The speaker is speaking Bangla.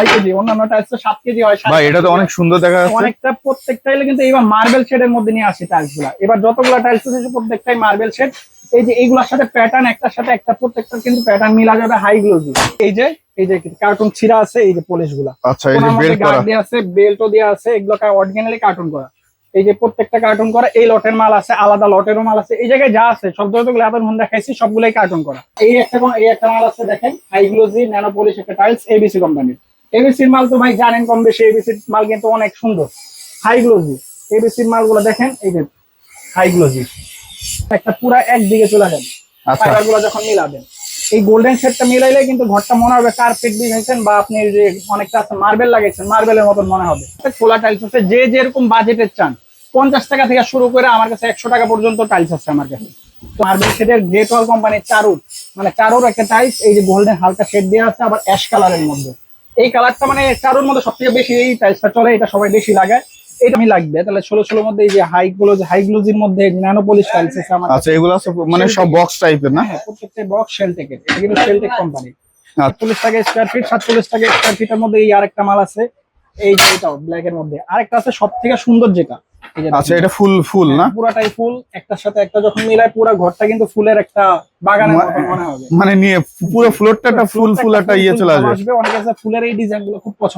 ছয় কেজি অন্যান্য টাইলস তো সাত কেজি হয় ভাই এটা তো অনেক সুন্দর দেখা যাচ্ছে। অনেকটা প্রত্যেকটা হলে কিন্তু এবার মার্বেল শেডের মধ্যে নিয়ে আসে টাইলসগুলা। এবার যতগুলো টাইলস আছে প্রত্যেকটাই মার্বেল শেড এই যে এইগুলোর সাথে প্যাটার্ন একটার সাথে একটা প্রত্যেকটা কিন্তু প্যাটার্ন মিলা যাবে হাই গ্লোজি এই যে এই যে কার্টুন ছিঁড়া আছে এই যে পলিশগুলা। আচ্ছা এই যে বেল্ট করা। দেওয়া আছে বেল্টও দেওয়া আছে এগুলো অরিজিনালি কার্টুন করা। এই যে প্রত্যেকটা কার্টুন করা এই লটের মাল আছে আলাদা লটেরও মাল আছে। এই জায়গায় যা আছে সব যতগুলো এত মন দেখাইছি সবগুলাই কার্টুন করা। এই একটা এই একটা মাল আছে দেখেন হাই গ্লোজি ন্যানো পলিশ একটা টাইলস এবিসি কোম্পানির এবিসির মাল তো ভাই জানেন কম বেশি এবিসির মাল কিন্তু অনেক সুন্দর। হাই গ্লোজি এবিসির মালগুলো দেখেন এই যে হাই গ্লোজি একটা পুরা একদিকে চলে যাবে আচ্ছা। ফাইবারগুলো যখন মিলাবেন। এই গোল্ডেন সেটটা মিলাইলে কিন্তু ঘরটা মনে হবে কার্পেট দিয়েছেন বা আপনি যে অনেকটা মার্বেল লাগাইছেন মার্বেলের মতন মনে হবে। খোলা টাইলস আছে যে যেরকম বাজেটের চান। পঞ্চাশ টাকা থেকে শুরু করে আমার কাছে একশো টাকা পর্যন্ত টাইলস আছে আমার কাছে। মার্বেল শেডের গ্রেট ওয়াল কোম্পানির চারুর মানে চারুর একটা টাইলস এই যে গোল্ডেন হালকা শেড দেওয়া আছে আবার অ্যাশ কালারের মধ্যে। এই কালারটা মানে কারোর মধ্যে সব থেকে বেশি এই টাইপটা চলে এটা সবাই বেশি লাগায়। এটা আমি লাগবে তাহলে ষোলো ষোলোর মধ্যে এই যে হাই গ্লোজ হাই গ্লোজির মধ্যে ন্যানো পলিশ টাইলস আছে আমার। আচ্ছা এগুলো আছে মানে সব বক্স টাইপের না? হ্যাঁ প্রত্যেকটা বক্স শেলটেকের এটা কিন্তু শেলটেক কোম্পানি আচ্ছা। আটচল্লিশ টাকা স্কোয়ার ফিট সাতচল্লিশ টাকা স্কোয়ার ফিটের মধ্যে এই আরেকটা মাল আছে এই যে এটাও ব্ল্যাক এর মধ্যে। আরেকটা আছে সব থেকে সুন্দর যেটা এই আচ্ছা এটা ফুল ফুল না? হ্যাঁ, পুরাটাই ফুল। একটার সাথে একটা যখন মিলায় পুরো ঘরটা কিন্তু ফুলের একটা বাগানের মতো মনে হবে। মানে নিয়ে পুরো ফ্লোরটা একটা ফুল ফুল একটা ইয়ে চলে আসবে। অনেকে আছে ফুলের এই ডিজাইনগুলো খুব পছন্দ